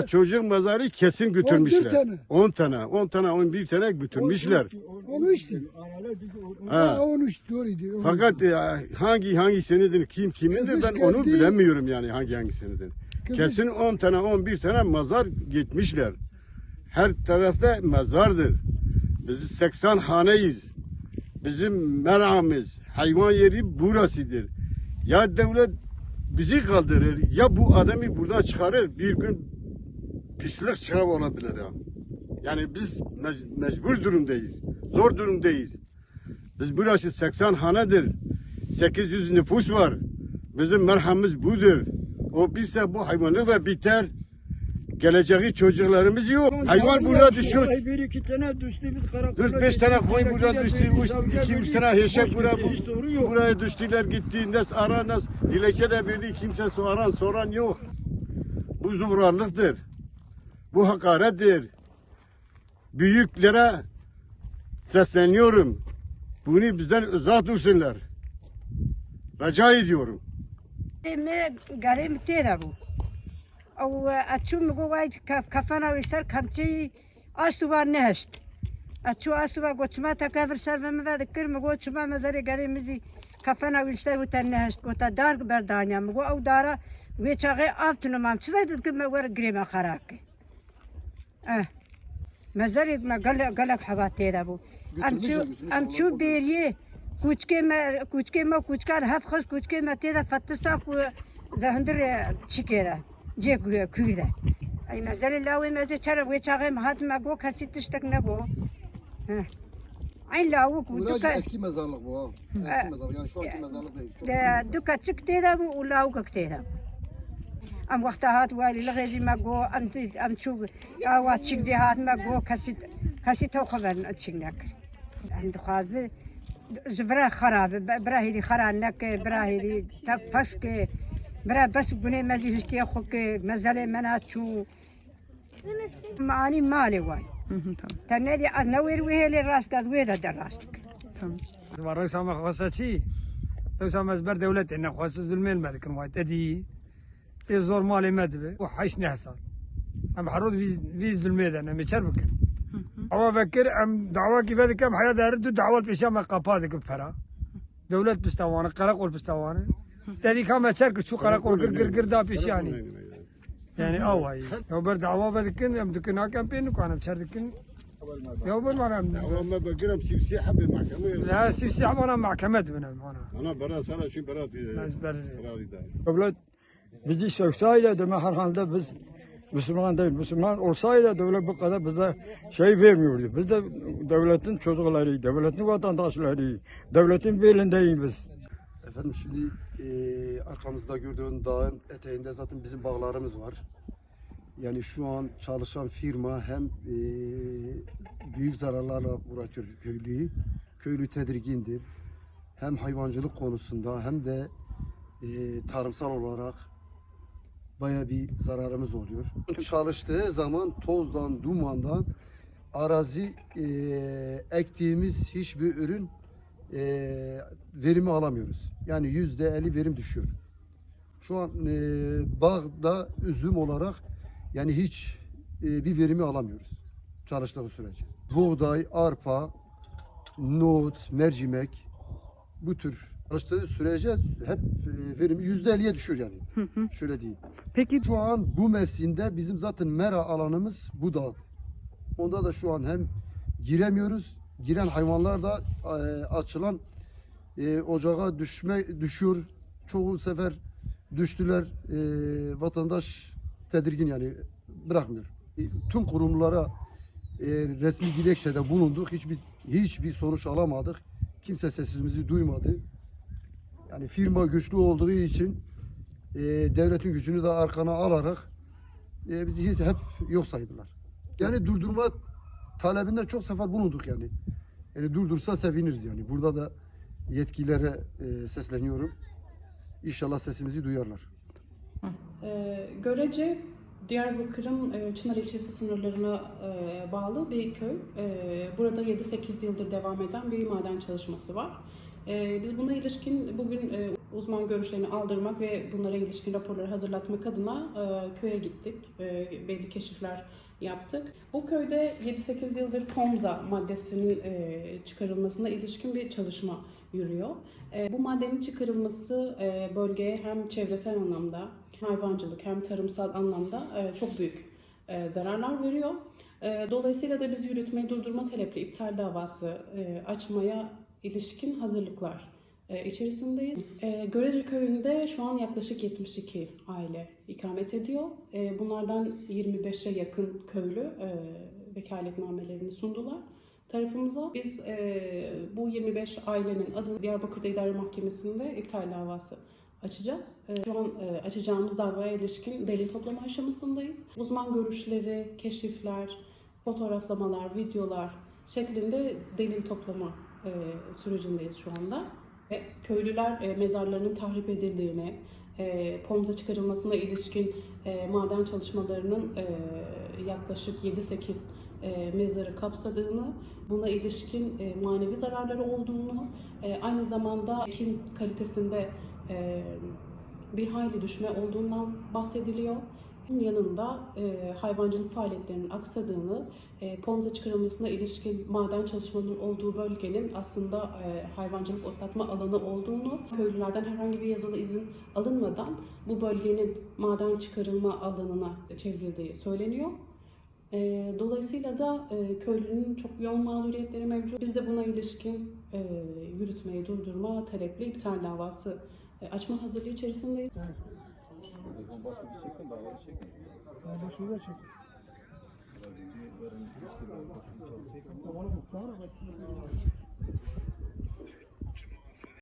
tane çocuk mezarı kesin götürmüşler. tane. 10 tane, 10 tane, 11 tane götürmüşler. Onu işte. Ha. Ha, onu işte doğruydu. onu Fakat e, hangi hangi senedir, kim kimindir ben onu geldi. bilemiyorum yani hangi hangi senedir. Kesin 10 tane, 11 tane mezar gitmişler. Her tarafta mezardır. Biz 80 haneyiz. Bizim meramız, hayvan yeri burasıdır. Ya devlet bizi kaldırır ya bu adamı buradan çıkarır bir gün pislik çıkar olabilir ya. Yani biz mec- mecbur durumdayız. Zor durumdayız. Biz burası 80 hanedir. 800 nüfus var. Bizim merhamımız budur. O bilse bu hayvanlık da biter. Geleceği çocuklarımız yok. Hayvan burada düşüyor. Bir iki tane düştü biz karakola. 4-5 tane gittik, koyun buradaki buradan de düştü. savcıya 2-3 verdik. tane heşek buraya, yok. buraya düştüler gitti. Nes aran nes. Dilekçe de verdi. Kimse soran soran yok. Bu zurarlıktır. Bu hakarettir. Büyüklere sesleniyorum. Bunu bizden uzak dursunlar. Rica ediyorum. me garim tera bu. او اتشو مگو واید کف کفنا ویستر کمچی استو بار نهشت اتشو استو بار گوچما تا کفر سر و مود کر مگو چما مزری گری مزی کفنا ویستر و تن نهشت گوتا دار بردانیا مگو او دارا وی چاقه آفتونو مام چیزای دید که مگو گریم خراکی اه مزری ما گل گلک حوا تیرا بو امچو امچو بیریه کوچکه ما کوچکه ما کوچکار هفت خس کوچکه ما تیرا فتستا کو زهندر چیکیرا جه کویرا ای مزر لاوی مزه چرا وی چاقه مهات ما گو کسی تشتک نگو اه. این لاو کو Burası دوکا eski mezarlık bu ha. Eski mezarlık yani şu anki mezarlık değil. Çok ده دوکا چک تیرا بو و لاو کک تیرا ام وقت هات والی لغیزی ما گو ام تی- ام چو آوا چک دی هات ما گو کسی کسی تو خبر چک نکر عند خوازه زبرا خراب برا هيدي خرا نك برا هيدي تك فسك برا بس بني مزي هشكي خوك مزله منا شو معاني مالي واي تنادي نوير وهي راس قد ويدا دراستك و رئیس هم خواسته چی؟ رئیس هم از بر دولت اینه خواسته ظلمین مدکن وای يزور مالي مدبه وحش نحصل. أم حرود فيز بالميدان أنا متشربك هو فكر أم دعوة كيف هذه؟ كم حياة دارت؟ دعوة البشام قفادك بفرا دولة بستوانة قرق والبستوانة تدي كم تشرك شو قرق والقرقر قردا بشاني يعني. يعني. أو هاي هو برد دعوة فذكن عم دكنا كامبين وأنا بشردكن يا أول مرة هو ما بقرا بسيبسي حبي محكمة لا سيبسي حبي أنا محكمة أنا. أنا برا صار شي برا برا قبلت Bizi sökseydi deme herhalde biz Müslüman değil. Müslüman olsaydı devlet bu kadar bize şey vermiyordu. Biz de devletin çocukları, devletin vatandaşları, devletin belindeyiz biz. Efendim şimdi e, arkamızda gördüğün dağın eteğinde zaten bizim bağlarımız var. Yani şu an çalışan firma hem e, büyük zararlarla uğraşıyor köylüyü. Köylü tedirgindir. Hem hayvancılık konusunda hem de e, tarımsal olarak baya bir zararımız oluyor. Çalıştığı zaman tozdan, dumandan arazi e, ektiğimiz hiçbir ürün e, verimi alamıyoruz. Yani yüzde elli verim düşüyor. Şu an e, bağda üzüm olarak yani hiç e, bir verimi alamıyoruz çalıştığı sürece. Buğday, arpa, nohut, mercimek bu tür çalıştığı sürece hep e, verimi yüzde elliye düşüyor yani. Şöyle diyeyim. Peki Şu an bu mevsimde bizim zaten mera alanımız bu dağ. Onda da şu an hem giremiyoruz, giren hayvanlar da e, açılan e, ocağa düşme düşüyor. Çoğu sefer düştüler. E, vatandaş tedirgin yani bırakmıyor. E, tüm kurumlara e, resmi dilekçede bulunduk. Hiçbir hiçbir sonuç alamadık. Kimse sesimizi duymadı. Yani firma güçlü olduğu için e, devletin gücünü de arkana alarak e, bizi hep yok saydılar. Yani durdurma talebinde çok sefer bulunduk yani. Yani durdursa seviniriz yani. Burada da yetkililere e, sesleniyorum. İnşallah sesimizi duyarlar. Ee, Görece Diyarbakır'ın e, Çınar ilçesi sınırlarına e, bağlı bir köy. E, Burada 7-8 yıldır devam eden bir maden çalışması var. E, biz buna ilişkin bugün e, uzman görüşlerini aldırmak ve bunlara ilişkin raporları hazırlatmak adına e, köye gittik. E, belli keşifler yaptık. Bu köyde 7-8 yıldır pomza maddesinin çıkarılmasına ilişkin bir çalışma yürüyor. Bu maddenin çıkarılması bölgeye hem çevresel anlamda, hayvancılık hem tarımsal anlamda çok büyük zararlar veriyor. Dolayısıyla da biz yürütmeyi durdurma talepli iptal davası açmaya ilişkin hazırlıklar e, içerisindeyiz. E, Görece köyünde şu an yaklaşık 72 aile ikamet ediyor. E, bunlardan 25'e yakın köylü e, vekaletnamelerini sundular tarafımıza. Biz e, bu 25 ailenin adını Diyarbakır'da İdare Mahkemesi'nde iptal davası açacağız. E, şu an e, açacağımız davaya ilişkin delil toplama aşamasındayız. Uzman görüşleri, keşifler, fotoğraflamalar, videolar şeklinde delil toplama e, sürecindeyiz şu anda. E, köylüler e, mezarlarının tahrip edildiğini, e, pomza çıkarılmasına ilişkin e, maden çalışmalarının e, yaklaşık 7-8 e, mezarı kapsadığını, buna ilişkin e, manevi zararları olduğunu, e, aynı zamanda ekin kalitesinde e, bir hayli düşme olduğundan bahsediliyor. Yanında e, hayvancılık faaliyetlerinin aksadığını, e, pomza çıkarılmasına ilişkin maden çalışmalarının olduğu bölgenin aslında e, hayvancılık otlatma alanı olduğunu, köylülerden herhangi bir yazılı izin alınmadan bu bölgenin maden çıkarılma alanına çevrildiği söyleniyor. E, dolayısıyla da e, köylünün çok yoğun mağduriyetleri mevcut. Biz de buna ilişkin e, yürütmeyi durdurma talepli iptal davası e, açma hazırlığı içerisindeyiz. Başını çek. Bir öğrenci eski bir